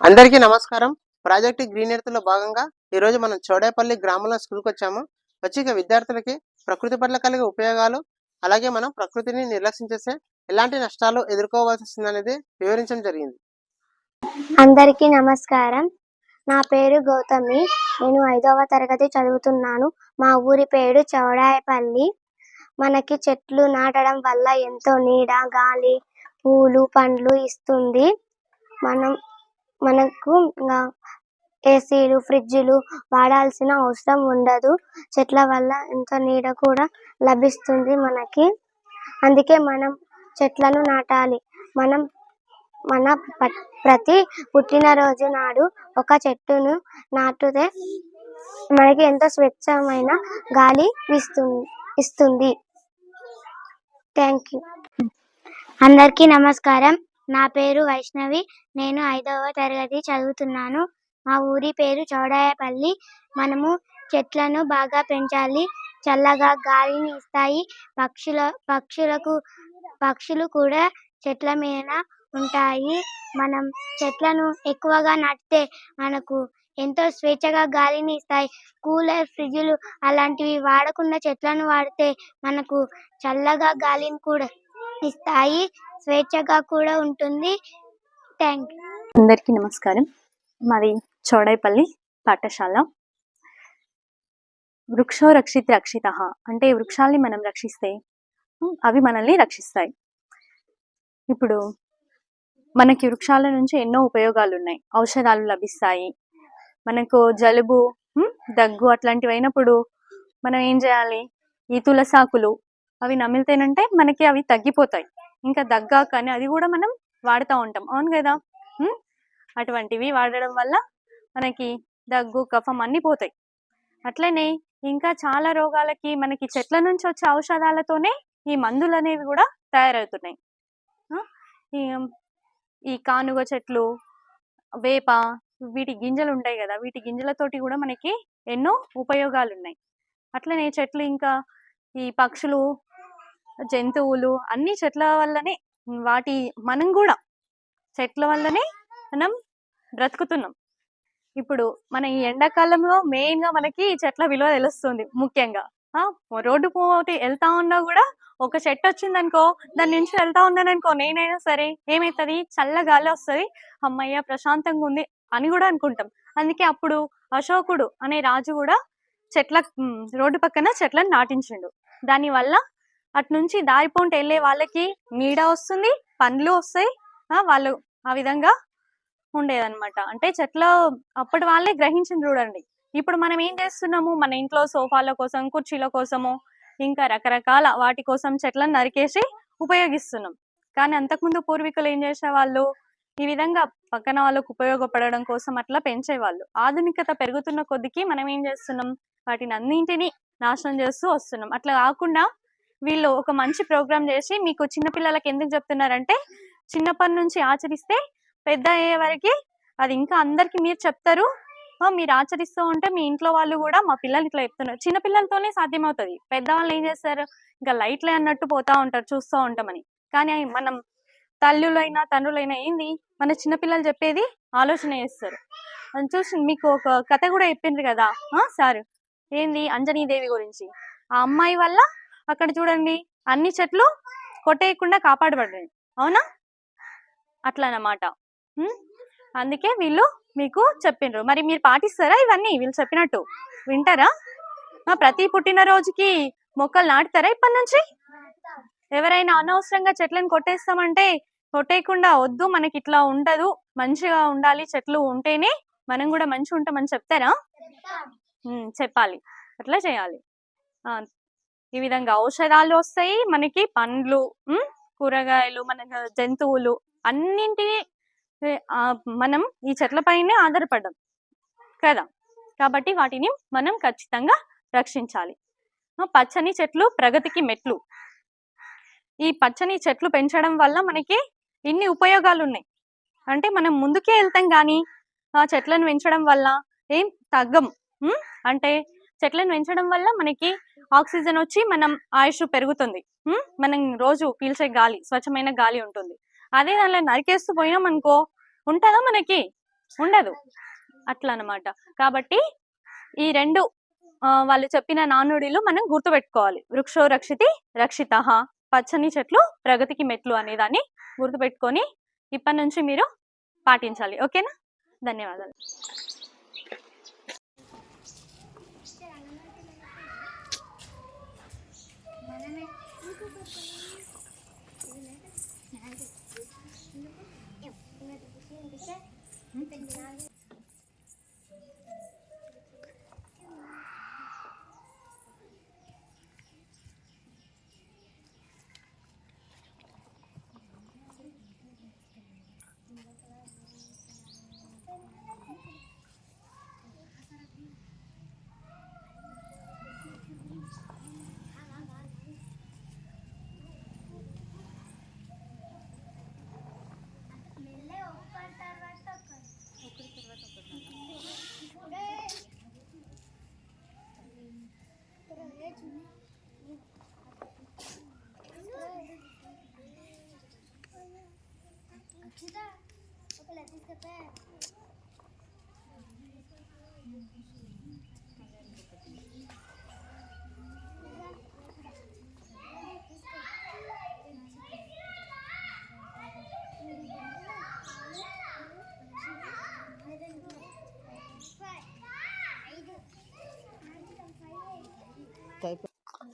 అందరికీ నమస్కారం. Project green ఎర్త్లో భాగంగా ఈరోజు మనం చోడేపల్లి గ్రామంలో స్కూల్కి వచ్చాము. వచ్చి ఇక విద్యార్థులకి ప్రకృతి పట్ల కలిగే ఉపయోగాలు అలాగే మనం ప్రకృతిని నిర్లక్ష్యం చేసే ఎలాంటి నష్టాలు ఎదుర్కోవాల్సి వస్తుందనేది వివరించడం జరిగింది. అందరికీ నమస్కారం. నా పేరు గౌతమి. నేను ఐదవ తరగతి చదువుతున్నాను. మా ఊరి పేరు చౌడాయపల్లి. మనకి చెట్లు నాటడం వల్ల ఎంతో నీడ గాలి పూలు పండ్లు ఇస్తుంది. మనం మనకు ఇంకా ఏసీలు ఫ్రిడ్జ్లు వాడాల్సిన అవసరం ఉండదు. చెట్ల వల్ల ఎంతో నీడ కూడా లభిస్తుంది మనకి. అందుకే మనం చెట్లను నాటాలి. మనం మన ప- ప్రతి పుట్టినరోజు నాడు ఒక చెట్టును నాటుతే మనకి ఎంతో స్వచ్ఛమైన గాలి ఇస్తుంది ఇస్తుంది. Thank you. అందరికీ నమస్కారం. నా పేరు వైష్ణవి. నేను ఐదవ తరగతి చదువుతున్నాను. మా ఊరి పేరు చౌడాయపల్లి. మనము చెట్లను బాగా పెంచాలి. చల్లగా గాలిని ఇస్తాయి. పక్షుల పక్షులకు పక్షులు కూడా చెట్ల మీద ఉంటాయి. మనం చెట్లను ఎక్కువగా నాటితే మనకు ఎంతో స్వేచ్ఛగా గాలిని ఇస్తాయి. కూలర్ ఫ్రిడ్జ్లు అలాంటివి వాడకుండా చెట్లను వాడితే మనకు చల్లగా గాలిని కూడా ఇస్తాయి. స్వేచ్ఛగా కూడా ఉంటుంది. థ్యాంక్ యూ అందరికీ నమస్కారం. మాది చోడైపల్లి పాఠశాల. వృక్షో రక్షిత్ రక్షిత అంటే వృక్షాల్ని మనం రక్షిస్తే అవి మనల్ని రక్షిస్తాయి. ఇప్పుడు మనకి వృక్షాల నుంచి ఎన్నో ఉపయోగాలు ఉన్నాయి ఔషధాలు లభిస్తాయి. మనకు జలుబు దగ్గు అట్లాంటివి అయినప్పుడు మనం ఏం చేయాలి? ఈ తులసాకులు అవి నమిలితేనంటే మనకి అవి తగ్గిపోతాయి. ఇంకా దగ్గాక అని అది కూడా మనం వాడుతూ ఉంటాం. అవును కదా? అటువంటివి వాడడం వల్ల మనకి దగ్గు కఫం అన్ని పోతాయి. అట్లనే ఇంకా చాలా రోగాలకి మనకి చెట్ల నుంచి వచ్చే ఔషధాలతోనే ఈ మందులు అనేవి కూడా తయారవుతున్నాయి. ఈ కానుగ చెట్లు వేప వీటి గింజలు ఉంటాయి కదా? వీటి గింజలతోటి కూడా మనకి ఎన్నో ఉపయోగాలు ఉన్నాయి అట్లనే చెట్లు ఇంకా ఈ పక్షులు జంతువులు అన్ని చెట్ల వల్లనే వాటి మనం కూడా చెట్ల వల్లనే మనం బ్రతుకుతున్నాం. ఇప్పుడు మన ఈ ఎండాకాలంలో మెయిన్గా మనకి చెట్ల విలువ తెలుస్తుంది ముఖ్యంగా. ఆ రోడ్డు పోతే వెళ్తా ఉన్నా కూడా ఒక చెట్టు వచ్చింది అనుకో దాని నుంచి వెళ్తా ఉన్నాను అనుకో నేనైనా సరే ఏమవుతుంది చల్ల గాలి వస్తుంది. అమ్మయ్య ప్రశాంతంగా ఉంది అని కూడా అనుకుంటాం. అందుకే అప్పుడు అశోకుడు అనే రాజు కూడా చెట్ల రోడ్డు పక్కన చెట్లను నాటించిండు. దాని వల్ల అటు నుంచి దారిపోంటి వెళ్ళే వాళ్ళకి నీడ వస్తుంది పండ్లు వస్తాయి. వాళ్ళు ఆ విధంగా ఉండేదన్నమాట. అంటే చెట్ల అప్పటి వాళ్ళే గ్రహించింది చూడండి. ఇప్పుడు మనం ఏం చేస్తున్నాము? మన ఇంట్లో సోఫాల కోసం కుర్చీల కోసము ఇంకా రకరకాల వాటి కోసం చెట్లను నరికేసి ఉపయోగిస్తున్నాం. కానీ అంతకుముందు పూర్వీకులు ఏం చేసేవాళ్ళు? ఈ విధంగా పక్కన వాళ్ళకు ఉపయోగపడడం కోసం అట్లా పెంచేవాళ్ళు. ఆధునికత పెరుగుతున్న కొద్దికి మనం ఏం చేస్తున్నాం? వాటిని అన్నింటినీ నాశనం చేస్తూ వస్తున్నాం. అట్లా కాకుండా వీళ్ళు ఒక మంచి ప్రోగ్రామ్ చేసి మీకు చిన్నపిల్లలకి ఎందుకు చెప్తున్నారంటే చిన్నప్పటి నుంచి ఆచరిస్తే పెద్ద అయ్యే వరకు అది ఇంకా అందరికి మీరు చెప్తారు. మీరు ఆచరిస్తూ ఉంటే మీ ఇంట్లో వాళ్ళు కూడా మా పిల్లలు ఇట్లా చెప్తున్నారు. చిన్నపిల్లలతోనే సాధ్యమవుతుంది. పెద్దవాళ్ళు ఏం చేస్తారు? ఇంకా లైట్లే అన్నట్టు పోతా ఉంటారు చూస్తూ ఉంటామని. కానీ మనం తల్లులైనా తండ్రులైనా ఏంది? మన చిన్నపిల్లలు చెప్పేది ఆలోచన చేస్తారు. అని చూసి మీకు ఒక కథ కూడా చెప్పిండ్రు కదా? సార్. ఏంది? అంజనీదేవి గురించి. ఆ అమ్మాయి వల్ల అక్కడ చూడండి అన్ని చెట్లు కొట్టేయకుండా కాపాడబడ్డాయి. అవునా? అట్లా అన్నమాట అందుకే వీళ్ళు మీకు చెప్పిండ్రు మరి మీరు పాటిస్తారా ఇవన్నీ? వీళ్ళు చెప్పినట్టు. వింటారా? ప్రతి పుట్టినరోజుకి మొక్కలు నాటుతారా ఇప్పటి నుంచి? ఎవరైనా అనవసరంగా చెట్లను కొట్టేస్తామంటే కొట్టేయకుండా వద్దు మనకి ఇట్లా ఉండదు. మంచిగా ఉండాలి చెట్లు ఉంటేనే మనం కూడా మంచి ఉంటామని చెప్తారా? చెప్పాలి. అట్లా చేయాలి. ఈ విధంగా ఔషధాలు వస్తాయి. మనకి పండ్లు కూరగాయలు మన జంతువులు అన్నింటినీ మనం ఈ చెట్ల పైనే ఆధారపడ్డాం కదా. కాబట్టి వాటిని మనం ఖచ్చితంగా రక్షించాలి. పచ్చని చెట్లు ప్రగతికి మెట్లు. ఈ పచ్చని చెట్లు పెంచడం వల్ల మనకి ఇన్ని ఉపయోగాలు ఉన్నాయి అంటే మనం ముందుకే వెళ్తాం కానీ ఆ చెట్లను పెంచడం వల్ల ఏం తగ్గం. అంటే చెట్లను పెంచడం వల్ల మనకి ఆక్సిజన్ వచ్చి మనం ఆయుష్ పెరుగుతుంది. మనం రోజు పీల్చే గాలి స్వచ్ఛమైన గాలి ఉంటుంది. అదే దానిలో నరికేస్తూ పోయినాం అనుకో ఉంటుందా మనకి? ఉండదు. అట్లా అన్నమాట కాబట్టి ఈ రెండు వాళ్ళు చెప్పిన నానుడిలు మనం గుర్తుపెట్టుకోవాలి. వృక్షో రక్షితి రక్షిత పచ్చని చెట్లు ప్రగతికి మెట్లు అనే దాన్ని గుర్తుపెట్టుకొని ఇప్పటి నుంచి మీరు పాటించాలి. ఓకేనా? ధన్యవాదాలు.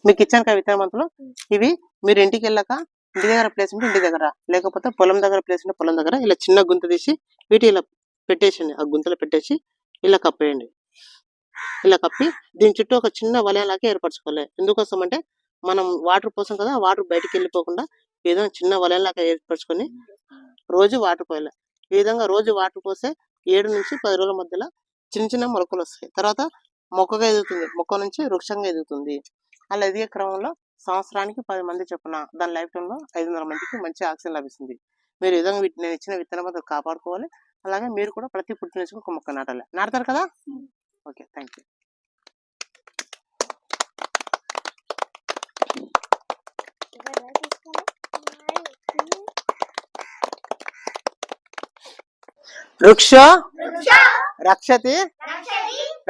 మీకు ఇచ్చాను కదా మంతులు ఇవి మీరు ఇంటికి వెళ్ళాక ఇంటి దగ్గర ప్లేస్ ఉంటే ఇంటి దగ్గర లేకపోతే పొలం దగ్గర ప్లేస్ ఉంటే పొలం దగ్గర ఇలా చిన్న గుంత తీసి వీటి ఇలా పెట్టేసండి ఆ గుంతలో పెట్టేసి ఇలా కప్పేయండి. ఇలా కప్పి దీని చుట్టూ ఒక చిన్న వలయంలాగా ఏర్పరచుకోవాలి. ఎందుకోసం అంటే మనం వాటర్ పోసాం కదా వాటర్ బయటికి వెళ్ళిపోకుండా ఈ విధంగా చిన్న వలయంలాగా ఏర్పరచుకొని రోజు వాటర్ పోయాలి. ఈ విధంగా రోజు వాటర్ పోస్తే ఏడు నుంచి పది రోజుల మధ్యలో చిన్న చిన్న మొలకలు వస్తాయి. తర్వాత మొక్కగా ఎదుగుతుంది. మొక్క నుంచి వృక్షంగా ఎదుగుతుంది. అలా ఎదిగే క్రమంలో సంవత్సరానికి పది మంది చొప్పున దాని లైఫ్ టైంలో ఐదు వందల మందికి మంచి ఆక్సిజన్ లభిస్తుంది. మీరు విధంగా వీటి- నేను ఇచ్చిన విత్తన పద్ధతి కాపాడుకోవాలి. అలాగే మీరు కూడా ప్రతి పుట్టినరోజుకు ఒక మొక్క నాటాలి. నాటుతారు కదా? ఓకే థ్యాంక్ యూ వృక్ష. రక్షతి?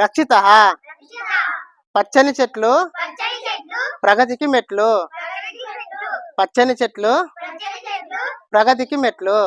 రక్షిత. పచ్చని చెట్లు? ప్రగతికి మెట్లు. పచ్చని చెట్లు. ప్రగతికి మెట్లు.